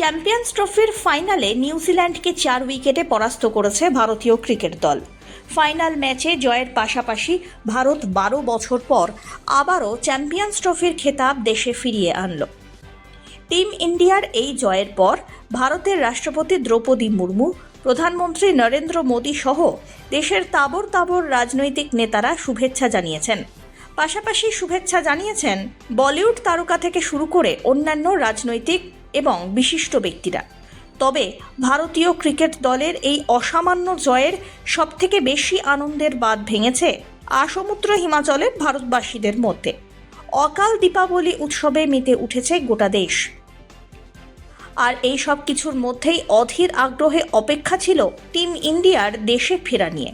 Champions ট্রফির ফাইনালে নিউজিল্যান্ডকে চার উইকেটে পরাস্ত করেছে ভারতীয় ক্রিকেট দল। ফাইনাল ম্যাচে জয়ের পাশাপাশি ভারত বারো বছর পর আবারও চ্যাম্পিয়ন্স ট্রফির খেতাব দেশে ফিরিয়ে আনল। টিম ইন্ডিয়ার এই জয়ের পর ভারতের রাষ্ট্রপতি দ্রৌপদী মুর্মু, প্রধানমন্ত্রী নরেন্দ্র মোদী সহ দেশের তাবর তাবর রাজনৈতিক নেতারা শুভেচ্ছা জানিয়েছেন। পাশাপাশি শুভেচ্ছা জানিয়েছেন বলিউড তারকা থেকে শুরু করে অন্যান্য রাজনৈতিক এবং বিশিষ্ট ব্যক্তিরা। তবে ভারতীয় ক্রিকেট দলের এই অসামান্য জয়ের সবথেকে বেশি আনন্দের বাদ ভেঙেছে আসমুদ্র হিমাচলের ভারতবাসীদের মধ্যে। অকাল দীপাবলি উৎসবে মেতে উঠেছে গোটা দেশ। আর এই সব কিছুর মধ্যেই অধীর আগ্রহে অপেক্ষা ছিল টিম ইন্ডিয়ার দেশে ফেরা নিয়ে।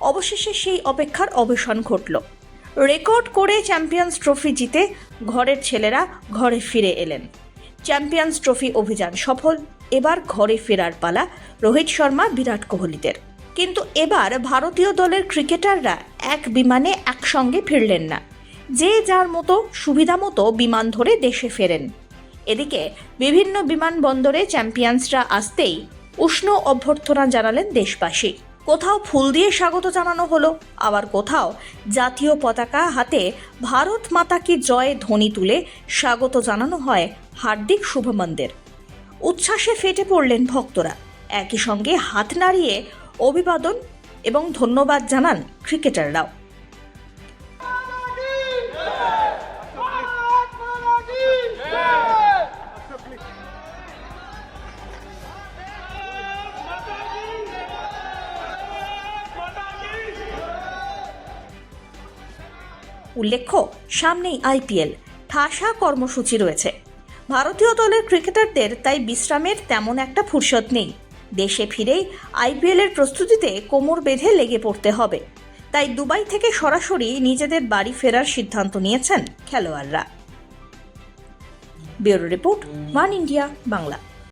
অবশেষে সেই অপেক্ষার অবসান ঘটল। রেকর্ড করে চ্যাম্পিয়ন্স ট্রফি জিতে ঘরের ছেলেরা ঘরে ফিরে এলেন। চ্যাম্পিয়ন্স ট্রফি অভিযান সফল, এবার ঘরে ফেরার পালা রোহিত শর্মা, বিরাট কোহলিদের। কিন্তু এবার ভারতীয় দলের ক্রিকেটাররা এক বিমানে একসঙ্গে ফিরলেন না। যে যার মতো, সুবিধা মতো বিমান ধরে দেশে ফেরেন। এদিকে বিভিন্ন বিমানবন্দরে চ্যাম্পিয়ন্সরা আসতেই উষ্ণ অভ্যর্থনা জানালেন দেশবাসী। কোথাও ফুল দিয়ে স্বাগত জানানো হলো। আবার কোথাও জাতীয় পতাকা হাতে ভারত মাতা কি জয় ধ্বনি তুলে স্বাগত জানানো হয় হার্দিক শুভমন্দের। উচ্ছ্বাসে ফেটে পড়লেন ভক্তরা। একই সঙ্গে হাত নাড়িয়ে অভিবাদন এবং ধন্যবাদ জানান ক্রিকেটাররাও। উল্লেখ্য, সামনেই আইপিএল। ঠাসা কর্মসূচি রয়েছে। ভারতীয় দলের ক্রিকেটারদের তাই বিশ্রামের তেমন একটা ফুরসত নেই। দেশে ফিরেই আইপিএলের প্রস্তুতিতে কোমর বেঁধে লেগে পড়তে হবে। তাই দুবাই থেকে সরাসরি নিজেদের বাড়ি ফেরার সিদ্ধান্ত নিয়েছেন খেলোয়াড়রা। Bureau report, one India, Bangla.